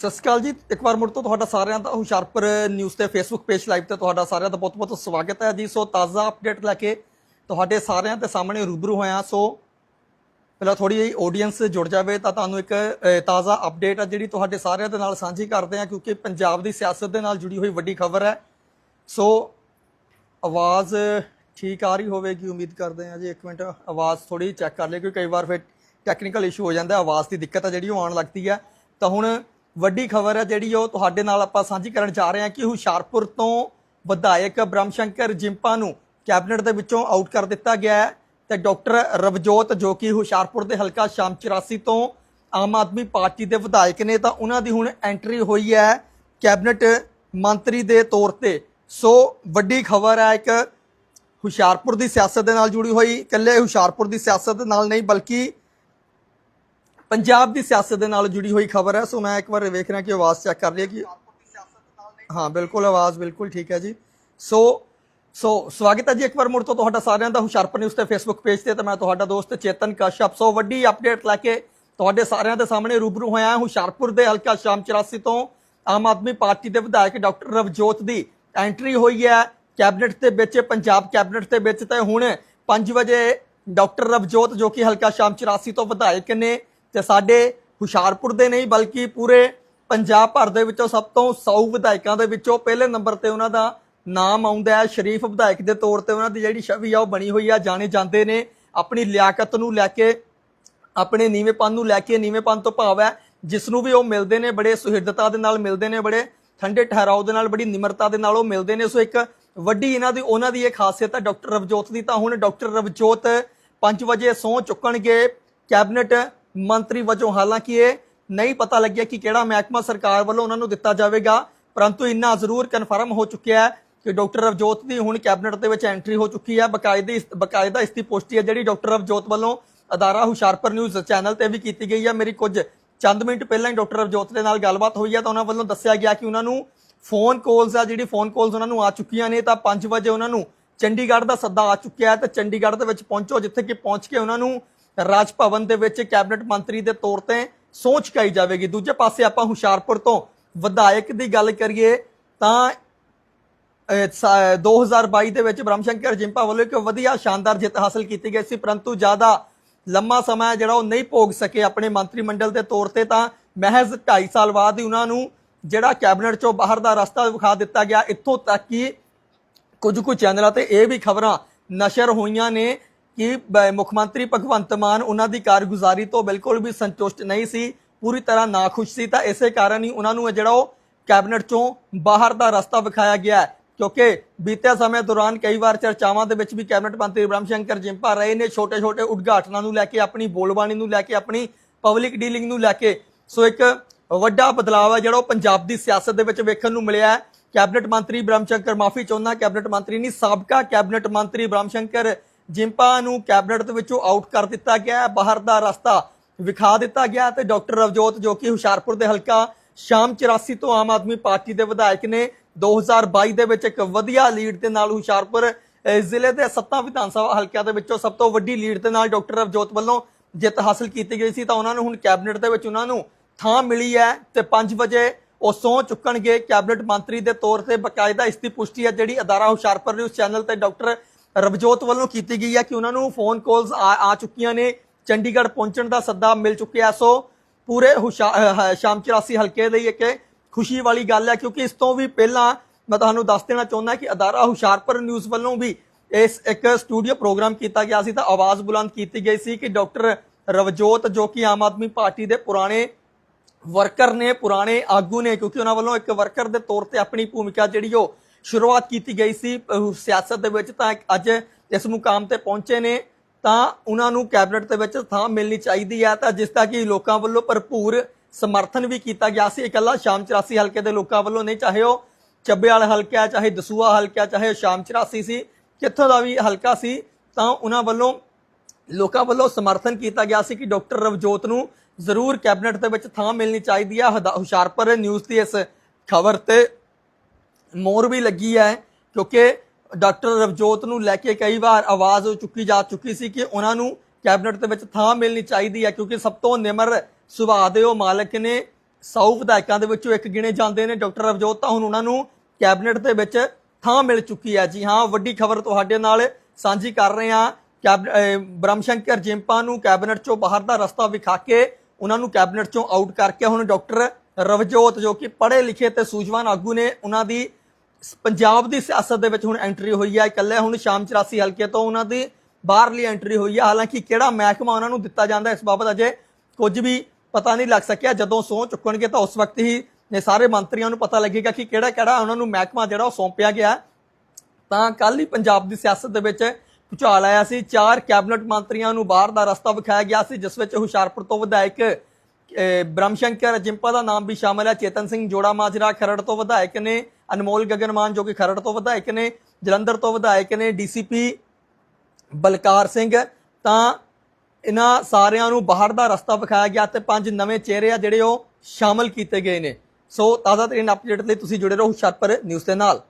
ਸਤਿ ਸ਼੍ਰੀ ਅਕਾਲ ਜੀ। ਇੱਕ ਵਾਰ ਮੁੜ ਤੋਂ ਤੁਹਾਡਾ ਸਾਰਿਆਂ ਦਾ ਹੁਸ਼ਿਆਰਪੁਰ ਨਿਊਜ਼ ਤੇ ਫੇਸਬੁੱਕ ਪੇਜ ਲਾਈਵ ਤੇ ਤੁਹਾਡਾ ਸਾਰਿਆਂ ਦਾ ਬਹੁਤ-ਬਹੁਤ ਸਵਾਗਤ ਹੈ ਜੀ। ਸੋ ਤਾਜ਼ਾ ਅਪਡੇਟ ਲੈ ਕੇ ਤੁਹਾਡੇ ਸਾਰਿਆਂ ਦੇ ਸਾਹਮਣੇ ਰੂਬਰੂ ਹੋਇਆ। ਸੋ ਪਹਿਲਾਂ ਥੋੜੀ ਜਿਹੀ ਆਡੀਅנס ਜੁੜ ਜਾਵੇ ਤਾਂ ਤੁਹਾਨੂੰ ਇੱਕ ਤਾਜ਼ਾ ਅਪਡੇਟ ਹੈ ਜਿਹੜੀ ਤੁਹਾਡੇ ਸਾਰਿਆਂ ਦੇ ਨਾਲ ਸਾਂਝੀ ਕਰਦੇ ਹਾਂ, ਕਿਉਂਕਿ ਪੰਜਾਬ ਦੀ ਸਿਆਸਤ ਦੇ ਨਾਲ ਜੁੜੀ ਹੋਈ ਵੱਡੀ ਖਬਰ ਹੈ। ਸੋ ਆਵਾਜ਼ ਠੀਕ ਆ ਰਹੀ ਹੋਵੇਗੀ, ਉਮੀਦ ਕਰਦੇ ਹਾਂ ਜੀ। ਇੱਕ ਮਿੰਟ, ਆਵਾਜ਼ ਥੋੜੀ ਚੈੱਕ ਕਰ ਲਿਓ ਕਿਉਂਕਿ ਕਈ ਵਾਰ ਫਿਰ ਟੈਕਨੀਕਲ ਇਸ਼ੂ ਹੋ ਜਾਂਦਾ ਆਵਾਜ਼ ਦੀ ਦਿੱਕਤ ਹੈ ਜਿਹੜੀ, ਉਹ ਆਉਣ ਲੱਗਦੀ ਹੈ। ਤਾਂ ਹੁਣ ਵੱਡੀ ਖਬਰ ਹੈ ਜਿਹੜੀ ਉਹ ਤੁਹਾਡੇ ਨਾਲ ਆਪਾਂ ਸਾਂਝੀ ਕਰਨ ਜਾ ਰਹੇ ਹਾਂ ਕਿ ਹੁਸ਼ਿਆਰਪੁਰ ਤੋਂ ਵਿਧਾਇਕ ਬ੍ਰਹਮ ਸ਼ੰਕਰ ਜਿੰਪਾ ਨੂੰ ਕੈਬਨਿਟ ਦੇ ਵਿੱਚੋਂ ਆਊਟ ਕਰ ਦਿੱਤਾ ਗਿਆ ਹੈ ਤੇ ਡਾਕਟਰ ਰਵਜੋਤ ਜੋ ਕਿ ਹੁਸ਼ਿਆਰਪੁਰ ਦੇ ਹਲਕਾ ਸ਼ਾਮ 84 ਤੋਂ ਆਮ ਆਦਮੀ ਪਾਰਟੀ ਦੇ ਵਿਧਾਇਕ ਨੇ, ਤਾਂ ਉਹਨਾਂ ਦੀ ਹੁਣ ਐਂਟਰੀ ਹੋਈ ਹੈ ਕੈਬਨਿਟ ਮੰਤਰੀ ਦੇ ਤੌਰ ਤੇ। ਸੋ ਵੱਡੀ ਖਬਰ ਹੈ, ਇੱਕ ਹੁਸ਼ਿਆਰਪੁਰ ਦੀ ਸਿਆਸਤ ਦੇ ਨਾਲ ਜੁੜੀ ਹੋਈ, ਇਕੱਲੇ ਹੁਸ਼ਿਆਰਪੁਰ ਦੀ ਸਿਆਸਤ ਦੇ ਨਾਲ ਨਹੀਂ, ਬਲਕਿ ਪੰਜਾਬ ਦੀ ਸਿਆਸਤ ਦੇ ਨਾਲ ਜੁੜੀ ਹੋਈ ਖਬਰ ਹੈ, ਸੋ ਮੈਂ ਇੱਕ ਵਾਰ ਵੇਖ ਰਿਹਾ ਕਿ ਆਵਾਜ਼ ਚੈੱਕ ਕਰ ਲਈ ਕਿ ਹਾਂ, ਬਿਲਕੁਲ, ਆਵਾਜ਼ ਬਿਲਕੁਲ ਠੀਕ ਹੈ ਜੀ। ਸੋ ਸੋ ਸਵਾਗਤ ਹੈ ਜੀ ਇੱਕ ਵਾਰ ਮੁੜ ਤੋਂ ਤੁਹਾਡਾ ਸਾਰਿਆਂ ਦਾ ਹੁਸ਼ਿਆਰਪੁਰ ਨਿਊਜ਼ ਤੇ ਫੇਸਬੁੱਕ ਪੇਜ ਤੇ ਤੇ ਮੈਂ ਤੁਹਾਡਾ ਦੋਸਤ ਚੇਤਨ ਕਸ਼ਪ ਸੋ ਵੱਡੀ ਅਪਡੇਟ ਲੈ ਕੇ ਤੁਹਾਡੇ ਸਾਰਿਆਂ ਦੇ ਸਾਹਮਣੇ ਰੂਬਰੂ ਹੋਇਆ ਹਾਂ। ਹੁਸ਼ਿਆਰਪੁਰ ਦੇ ਹਲਕਾ ਸ਼ਾਮ 84 ਤੋਂ ਆਮ ਆਦਮੀ ਪਾਰਟੀ ਦੇ ਵਿਧਾਇਕ ਡਾਕਟਰ ਰਵਜੋਤ ਦੀ ਐਂਟਰੀ ਹੋਈ ਹੈ। ਕੈਬਨਿਟ ਦੇ ਵਿੱਚ, ਪੰਜਾਬ ਕੈਬਨਿਟ ਦੇ ਵਿੱਚ ਤੇ ਹੁਣ 5 ਵਜੇ ਡਾਕਟਰ ਰਵਜੋਤ ਜੋ ਕਿ ਹਲਕਾ ਸ਼ਾਮ 84 ਤੋਂ ਵਿਧਾਇਕ ਨੇ ਤੇ ਸਾਡੇ ਹੁਸ਼ਿਆਰਪੁਰ ਦੇ ਨਹੀਂ, ਬਲਕਿ ਪੂਰੇ ਪੰਜਾਬ ਭਰ ਦੇ ਵਿੱਚੋਂ ਸਭ ਤੋਂ 100 ਵਿਧਾਇਕਾਂ ਦੇ ਵਿੱਚੋਂ ਪਹਿਲੇ ਨੰਬਰ ਤੇ ਉਹਨਾਂ ਦਾ ਨਾਮ ਆਉਂਦਾ ਹੈ। ਸ਼ਰੀਫ ਵਿਧਾਇਕ ਦੇ ਤੌਰ ਤੇ ਉਹਨਾਂ ਦੀ ਜਿਹੜੀ ਛਵੀ ਆ, ਉਹ ਬਣੀ ਹੋਈ ਆ, ਜਾਣੇ ਜਾਂਦੇ ਨੇ। ਆਪਣੀ ਲਿਆਕਤ ਨੂੰ ਲੈ ਕੇ, ਆਪਣੇ ਨੀਵੇਂਪਨ ਨੂੰ ਲੈ ਕੇ ਨੀਵੇਂਪਨ ਤੋਂ ਭਾਵ ਹੈ, ਜਿਸ ਨੂੰ ਵੀ ਉਹ ਮਿਲਦੇ ਨੇ, ਬੜੇ ਸੁਹਿਰਦਤਾ ਦੇ ਨਾਲ ਮਿਲਦੇ ਨੇ, ਬੜੇ ਠੰਡੇ ਠਹਿਰਾਓ ਦੇ ਨਾਲ, ਬੜੀ ਨਿਮਰਤਾ ਦੇ ਨਾਲ ਉਹ ਮਿਲਦੇ ਨੇ। ਸੋ ਇੱਕ ਵੱਡੀ ਇਹਨਾਂ ਦੀ, ਉਹਨਾਂ ਦੀ ਇਹ ਖਾਸੀਅਤ ਹੈ ਡਾਕਟਰ ਰਵਜੋਤ ਦੀ ਤਾਂ ਹੁਣ ਡਾਕਟਰ ਰਵਜੋਤ 5 ਵਜੇ ਸਹੁੰ ਚੁੱਕਣਗੇ। ਕੈਬਨਿਟ ਮੰਤਰੀ ਵਜੋਂ ਹਾਲਾਂਕਿ ਇਹ ਨਹੀਂ ਪਤਾ ਲੱਗਿਆ ਕਿ ਕਿਹੜਾ ਮਹਿਕਮਾ ਸਰਕਾਰ ਵੱਲੋਂ ਉਹਨਾਂ ਨੂੰ ਦਿੱਤਾ ਜਾਵੇਗਾ, ਪਰੰਤੂ ਇੰਨਾ ਜ਼ਰੂਰ ਕਨਫਰਮ ਹੋ ਚੁੱਕਿਆ ਹੈ ਕਿ ਡਾਕਟਰ ਰਵਜੋਤ ਦੀ ਹੁਣ ਕੈਬਨਿਟ ਦੇ ਵਿੱਚ ਐਂਟਰੀ ਹੋ ਚੁੱਕੀ ਹੈ। ਬਕਾਇਦੇ ਬਕਾਇਦਾ ਇਸ ਦੀ ਪੁਸ਼ਟੀ ਹੈ ਜਿਹੜੀ ਡਾਕਟਰ ਰਵਜੋਤ ਵੱਲੋਂ ਅਦਾਰਾ ਹੁਸ਼ਿਆਰਪੁਰ ਨਿਊਜ਼ ਚੈਨਲ ਤੇ ਵੀ ਕੀਤੀ ਗਈ ਹੈ। ਮੇਰੀ ਕੁਝ ਚੰਦ ਮਿੰਟ ਪਹਿਲਾਂ ਹੀ ਡਾਕਟਰ ਰਵਜੋਤ ਦੇ ਨਾਲ ਗੱਲਬਾਤ ਹੋਈ ਹੈ ਤਾਂ ਉਹਨਾਂ ਵੱਲੋਂ ਦੱਸਿਆ ਗਿਆ ਕਿ ਉਹਨਾਂ ਨੂੰ ਫੋਨ ਕਾਲਸ ਆ, ਜਿਹੜੀ ਫੋਨ ਕਾਲਸ ਉਹਨਾਂ ਨੂੰ ਆ ਚੁੱਕੀਆਂ ਨੇ ਤਾਂ 5 ਵਜੇ ਉਹਨਾਂ ਨੂੰ ਚੰਡੀਗੜ੍ਹ ਦਾ ਸੱਦਾ ਆ ਚੁੱਕਿਆ ਹੈ ਤੇ ਚੰਡੀਗੜ੍ਹ ਦੇ ਵਿੱਚ ਪਹੁੰਚੋ, ਜਿੱਥੇ ਕਿ ਪਹੁੰਚ ਕੇ ਉਹਨਾਂ ਨੂੰ ਰਾਜ ਭਵਨ ਦੇ ਵਿੱਚ ਕੈਬਨਿਟ ਮੰਤਰੀ ਦੇ ਤੌਰ ਤੇ ਸਹੁੰ ਚੁਕਾਈ ਜਾਵੇਗੀ। ਦੂਜੇ ਪਾਸੇ ਆਪਾਂ ਹੁਸ਼ਿਆਰਪੁਰ ਤੋਂ ਵਿਧਾਇਕ ਦੀ ਗੱਲ ਕਰੀਏ ਤਾਂ, ਅਹ, ਸਾ- 2022 ਦੇ ਵਿੱਚ ਬ੍ਰਹਮਸ਼ੰਕਰ ਜਿੰਪਾ ਵੱਲੋਂ ਇੱਕ ਵਧੀਆ ਸ਼ਾਨਦਾਰ ਜਿੱਤ ਹਾਸਲ ਕੀਤੀ ਗਈ ਸੀ, ਪਰੰਤੂ ਜ਼ਿਆਦਾ ਲੰਮਾ ਸਮਾਂ ਜਿਹੜਾ ਉਹ ਨਹੀਂ ਭੋਗ ਸਕੇ ਆਪਣੇ ਮੰਤਰੀ ਮੰਡਲ ਦੇ ਤੌਰ ਤੇ ਤਾਂ ਮਹਿਜ਼ 2.5 ਸਾਲ ਬਾਅਦ ਹੀ ਉਹਨਾਂ ਨੂੰ ਜਿਹੜਾ ਕੈਬਨਿਟ ਚੋਂ ਬਾਹਰ ਦਾ ਰਸਤਾ ਵਿਖਾ ਦਿੱਤਾ ਗਿਆ। ਇੱਥੋਂ ਤੱਕ ਕਿ ਕੁਝ ਕੁ ਚੈਨਲਾਂ ਤੇ ਇਹ ਵੀ ਖਬਰਾਂ ਨਸ਼ਰ ਹੋਈਆਂ ਨੇ ਕਿ ਮੁੱਖ ਮੰਤਰੀ ਭਗਵੰਤ ਮਾਨ ਉਹਨਾਂ ਦੀ ਕਾਰਗੁਜ਼ਾਰੀ ਤੋਂ ਬਿਲਕੁਲ ਵੀ ਸੰਤੁਸ਼ਟ ਨਹੀਂ ਸੀ, ਪੂਰੀ ਤਰ੍ਹਾਂ ਨਾਖੁਸ਼ ਸੀ, ਤਾਂ ਇਸੇ ਕਾਰਨ ਹੀ ਉਹਨਾਂ ਨੂੰ ਇਹ ਜਿਹੜਾ ਉਹ ਕੈਬਨਿਟ ਚੋਂ ਬਾਹਰ ਦਾ ਰਸਤਾ ਵਿਖਾਇਆ ਗਿਆ ਕਿਉਂਕਿ ਬੀਤੇ ਸਮੇਂ ਦੌਰਾਨ ਕਈ ਵਾਰ ਚਰਚਾਵਾਂ ਦੇ ਵਿੱਚ ਵੀ ਕੈਬਨਿਟ ਮੰਤਰੀ ਬ੍ਰਹਮ ਸ਼ੰਕਰ ਜਿੰਪਾ ਰਹੇ ਨੇ, ਛੋਟੇ-ਛੋਟੇ ਉਦਘਾਟਨਾਂ ਨੂੰ ਲੈ ਕੇ, ਆਪਣੀ ਬੋਲਬਾਣੀ ਨੂੰ ਲੈ ਕੇ, ਆਪਣੀ ਪਬਲਿਕ ਡੀਲਿੰਗ ਨੂੰ ਲੈ ਕੇ। ਸੋ ਇੱਕ ਵੱਡਾ ਬਦਲਾਅ ਹੈ ਜਿਹੜਾ ਉਹ ਪੰਜਾਬ ਦੀ ਸਿਆਸਤ ਦੇ ਵਿੱਚ ਵੇਖਣ ਨੂੰ ਮਿਲਿਆ ਹੈ। ਕੈਬਨਿਟ ਮੰਤਰੀ ਬ੍ਰਹਮ ਸ਼ੰਕਰ, ਮਾਫੀ ਚਾਹੁੰਦਾ, ਕੈਬਨਿਟ ਮੰਤਰੀ ਨਹੀਂ, ਸਾਬਕਾ ਕੈਬਨਿਟ ਮੰਤਰੀ ਬ੍ਰਹਮ ਸ਼ੰਕਰ ਜਿੰਪਾ ਨੂੰ ਕੈਬਨਿਟ ਦੇ ਵਿੱਚੋਂ ਆਊਟ ਕਰ ਦਿੱਤਾ ਗਿਆ ਬਾਹਰ ਦਾ ਰਸਤਾ ਵਿਖਾ ਦਿੱਤਾ ਗਿਆ ਤੇ ਡਾਕਟਰ ਰਵਜੋਤ ਜੋ ਕਿ ਹੁਸ਼ਿਆਰਪੁਰ ਦੇ ਹਲਕਾ ਸ਼ਾਮ 84 ਤੋਂ ਆਮ ਆਦਮੀ ਪਾਰਟੀ ਦੇ ਵਿਧਾਇਕ ਨੇ 2022 ਦੇ ਵਿੱਚ ਇੱਕ ਵਧੀਆ ਲੀਡ ਦੇ ਨਾਲ ਹੁਸ਼ਿਆਰਪੁਰ ਜ਼ਿਲ੍ਹੇ ਦੇ ਸੱਤਾ ਵਿਧਾਨ ਸਭਾ ਹਲਕਿਆਂ ਦੇ ਵਿੱਚੋਂ ਸਭ ਤੋਂ ਵੱਡੀ ਲੀਡ ਦੇ ਨਾਲ ਡਾਕਟਰ ਰਵਜੋਤ ਵੱਲੋਂ ਜਿੱਤ ਹਾਸਲ ਕੀਤੀ ਗਈ ਸੀ ਤਾਂ ਉਹਨਾਂ ਨੂੰ ਹੁਣ ਕੈਬਨਿਟ ਦੇ ਵਿੱਚ ਉਹਨਾਂ ਨੂੰ ਥਾਂ ਮਿਲੀ ਹੈ ਤੇ 5 ਵਜੇ ਉਹ ਸਹੁੰ ਚੁੱਕਣਗੇ। ਕੈਬਨਿਟ ਮੰਤਰੀ ਦੇ ਤੌਰ ਤੇ ਬਕਾਇਦਾ ਇਸ ਦੀ ਪੁਸ਼ਟੀ ਹੈ ਜਿਹੜੀ ਅਦਾਰਾ ਹੁਸ਼ਿਆਰਪੁਰ ਨਿਊਜ਼ ਚੈਨਲ ਤੇ ਡਾਕਟਰ ਰਵਜੋਤ ਵੱਲੋਂ ਕੀਤੀ ਗਈ ਹੈ ਕਿ ਉਹਨਾਂ ਨੂੰ ਫੋਨ ਕਾਲਸ ਆ ਚੁੱਕੀਆਂ ਨੇ। ਚੰਡੀਗੜ੍ਹ ਪਹੁੰਚਣ ਦਾ ਸੱਦਾ ਮਿਲ ਚੁੱਕਿਆ ਸੋ ਪੂਰੇ ਸ਼ਾਮ 84 ਹਲਕੇ ਲਈ ਇੱਕ ਖੁਸ਼ੀ ਵਾਲੀ ਗੱਲ ਹੈ ਕਿਉਂਕਿ ਇਸ ਤੋਂ ਵੀ ਪਹਿਲਾਂ ਮੈਂ ਤੁਹਾਨੂੰ ਦੱਸ ਦੇਣਾ ਚਾਹੁੰਦਾ ਕਿ ਅਦਾਰਾ ਹੁਸ਼ਿਆਰਪੁਰ ਨਿਊਜ਼ ਵੱਲੋਂ ਵੀ ਇਸ ਇੱਕ ਸਟੂਡੀਓ ਪ੍ਰੋਗਰਾਮ ਕੀਤਾ ਗਿਆ ਸੀ ਤਾਂ ਆਵਾਜ਼ ਬੁਲੰਦ ਕੀਤੀ ਗਈ ਸੀ ਕਿ ਡਾਕਟਰ ਰਵਜੋਤ ਜੋ ਕਿ ਆਮ ਆਦਮੀ ਪਾਰਟੀ ਦੇ ਪੁਰਾਣੇ ਵਰਕਰ ਨੇ, ਪੁਰਾਣੇ ਆਗੂ ਨੇ ਕਿਉਂਕਿ ਉਹਨਾਂ ਵੱਲੋਂ ਇੱਕ ਵਰਕਰ ਦੇ ਤੌਰ ਤੇ ਆਪਣੀ ਭੂਮਿਕਾ ਜਿਹੜੀ ਉਹ ਸ਼ੁਰੂਆਤ ਕੀਤੀ ਗਈ ਸੀ ਸਿਆਸਤ ਦੇ ਵਿੱਚ ਤਾਂ ਅੱਜ ਇਸ ਮੁਕਾਮ ਤੇ ਪਹੁੰਚੇ ਨੇ, ਤਾਂ ਉਹਨਾਂ ਨੂੰ ਕੈਬਨਿਟ ਦੇ ਵਿੱਚ ਥਾਂ ਮਿਲਣੀ ਚਾਹੀਦੀ ਹੈ, ਤਾਂ ਜਿਸ ਦਾ ਕਿ ਲੋਕਾਂ ਵੱਲੋਂ ਭਰਪੂਰ ਸਮਰਥਨ ਵੀ ਕੀਤਾ ਗਿਆ ਸੀ ਇਕੱਲਾ ਸ਼ਾਮ 84 ਹਲਕੇ ਦੇ ਲੋਕਾਂ ਵੱਲੋਂ ਨਹੀਂ, ਚਾਹੇ ਉਹ ਚੱਬੇ ਵਾਲਾ ਹਲਕਾ ਚਾਹੇ ਦਸੂਆ ਹਲਕਾ ਚਾਹੇ ਸ਼ਾਮ 84 ਸੀ, ਕਿੱਥੋਂ ਦਾ ਵੀ ਹਲਕਾ ਸੀ, ਤਾਂ ਉਹਨਾਂ ਵੱਲੋਂ ਲੋਕਾਂ ਵੱਲੋਂ ਸਮਰਥਨ ਕੀਤਾ ਗਿਆ ਸੀ ਕਿ ਡਾਕਟਰ ਰਵਜੋਤ ਨੂੰ ਜ਼ਰੂਰ ਕੈਬਨਿਟ ਦੇ ਵਿੱਚ ਥਾਂ ਮਿਲਣੀ ਚਾਹੀਦੀ ਹੈ ਹਦਾ- ਹੁਸ਼ਿਆਰਪੁਰ ਨਿਊਜ਼ ਦੀ ਇਸ ਖਬਰ ਤੇ। ਮੋਰ ਵੀ ਲੱਗੀ ਹੈ, ਕਿਉਂਕਿ ਡਾਕਟਰ ਰਵਜੋਤ ਨੂੰ ਲੈ ਕੇ ਕਈ ਵਾਰ ਆਵਾਜ਼ ਚੁੱਕੀ ਜਾ ਚੁੱਕੀ ਸੀ ਕਿ ਉਹਨਾਂ ਨੂੰ ਕੈਬਨਿਟ ਦੇ ਵਿੱਚ ਥਾਂ ਮਿਲਣੀ ਚਾਹੀਦੀ ਹੈ, ਕਿਉਂਕਿ ਸਭ ਤੋਂ ਨਿਮਰ ਸੁਭਾਅ ਦੇ ਉਹ ਮਾਲਕ ਨੇ ਸੌ ਵਿਧਾਇਕਾਂ ਦੇ ਵਿੱਚੋਂ ਇੱਕ ਗਿਣੇ ਜਾਂਦੇ ਨੇ। ਡਾਕਟਰ ਰਵਜੋਤ ਤਾਂ ਹੁਣ ਉਹਨਾਂ ਨੂੰ ਕੈਬਨਿਟ ਦੇ ਵਿੱਚ ਥਾਂ ਮਿਲ ਚੁੱਕੀ ਹੈ। ਜੀ ਹਾਂ, ਵੱਡੀ ਖਬਰ ਤੁਹਾਡੇ ਨਾਲ ਸਾਂਝੀ ਕਰ ਰਹੇ ਹਾਂ। ਕੈਬ ਬ੍ਰਹਮ ਸ਼ੰਕਰ ਜਿੰਪਾ ਨੂੰ ਕੈਬਨਿਟ ਚੋਂ ਬਾਹਰ ਦਾ ਰਸਤਾ ਵਿਖਾ ਕੇ ਉਹਨਾਂ ਨੂੰ ਕੈਬਨਿਟ ਚੋਂ ਆਊਟ ਕਰਕੇ ਹੁਣ ਡਾਕਟਰ ਰਵਜੋਤ ਜੋ ਕਿ ਪੜ੍ਹੇ ਲਿਖੇ ਤੇ ਸੂਝਵਾਨ ਆਗੂ ਨੇ, ਉਹਨਾਂ ਦੀ ਪੰਜਾਬ ਦੀ ਸਿਆਸਤ ਦੇ ਵਿੱਚ ਹੁਣ ਐਂਟਰੀ ਹੋਈ ਹੈ ਇਕੱਲੇ ਹੁਣ ਸ਼ਾਮ 84 ਹਲਕੇ ਤੋਂ ਉਹਨਾਂ ਦੀ ਬਾਹਰਲੀ ਐਂਟਰੀ ਹੋਈ ਹੈ ਹਾਲਾਂਕਿ ਕਿਹੜਾ ਮਹਿਕਮਾ ਉਹਨਾਂ ਨੂੰ ਦਿੱਤਾ ਜਾਂਦਾ, ਇਸ ਬਾਬਤ ਅਜੇ ਕੁਝ ਵੀ ਪਤਾ ਨਹੀਂ ਲੱਗ ਸਕਿਆ। ਜਦੋਂ ਸਹੁੰ ਚੁੱਕਣਗੇ ਤਾਂ ਉਸ ਵਕਤ ਹੀ ਇਹ ਸਾਰੇ ਮੰਤਰੀਆਂ ਨੂੰ ਪਤਾ ਲੱਗੇਗਾ ਕਿ ਕਿਹੜਾ ਕਿਹੜਾ ਉਹਨਾਂ ਨੂੰ ਮਹਿਕਮਾ ਜਿਹੜਾ ਉਹ ਸੌਂਪਿਆ ਗਿਆ। ਤਾਂ ਕੱਲ ਹੀ ਪੰਜਾਬ ਦੀ ਸਿਆਸਤ ਦੇ ਵਿੱਚ ਭੁਚਾਲ ਆਇਆ ਸੀ। ਚਾਰ ਕੈਬਨਿਟ ਮੰਤਰੀਆਂ ਨੂੰ ਬਾਹਰ ਦਾ ਰਸਤਾ ਵਿਖਾਇਆ ਗਿਆ ਸੀ, ਜਿਸ ਵਿੱਚ ਹੁਸ਼ਿਆਰਪੁਰ ਤੋਂ ਵਿਧਾਇਕ ਬ੍ਰਹਮ ਸ਼ੰਕਰ ਜਿੰਪਾ ਦਾ ਨਾਮ ਵੀ ਸ਼ਾਮਲ ਹੈ। ਚੇਤਨ ਸਿੰਘ ਜੋੜਾ ਮਾਜਰਾ ਖਰੜ ਤੋਂ ਵਿਧਾਇਕ ਨੇ, ਅਨਮੋਲ ਗਗਨਮਾਨ ਜੋ ਕਿ ਖਰੜ ਤੋਂ ਵਿਧਾਇਕ ਨੇ, ਜਲੰਧਰ ਤੋਂ ਵਿਧਾਇਕ ਨੇ, ਡੀਸੀਪੀ ਬਲਕਾਰ ਸਿੰਘ। ਤਾਂ ਇਹਨਾਂ ਸਾਰਿਆਂ ਨੂੰ ਬਾਹਰ ਦਾ ਰਸਤਾ ਵਿਖਾਇਆ ਗਿਆ ਤੇ ਪੰਜ ਨਵੇਂ ਚਿਹਰੇ ਆ ਜਿਹੜੇ ਉਹ ਸ਼ਾਮਲ ਕੀਤੇ ਗਏ ਨੇ। ਸੋ ਤਾਜ਼ਾ ਤਰੀਨ ਅਪਡੇਟ ਲਈ ਤੁਸੀਂ ਜੁੜੇ ਰਹੋ ਹੁਸ਼ਿਆਰਪੁਰ ਨਿਊਜ਼ ਦੇ ਨਾਲ।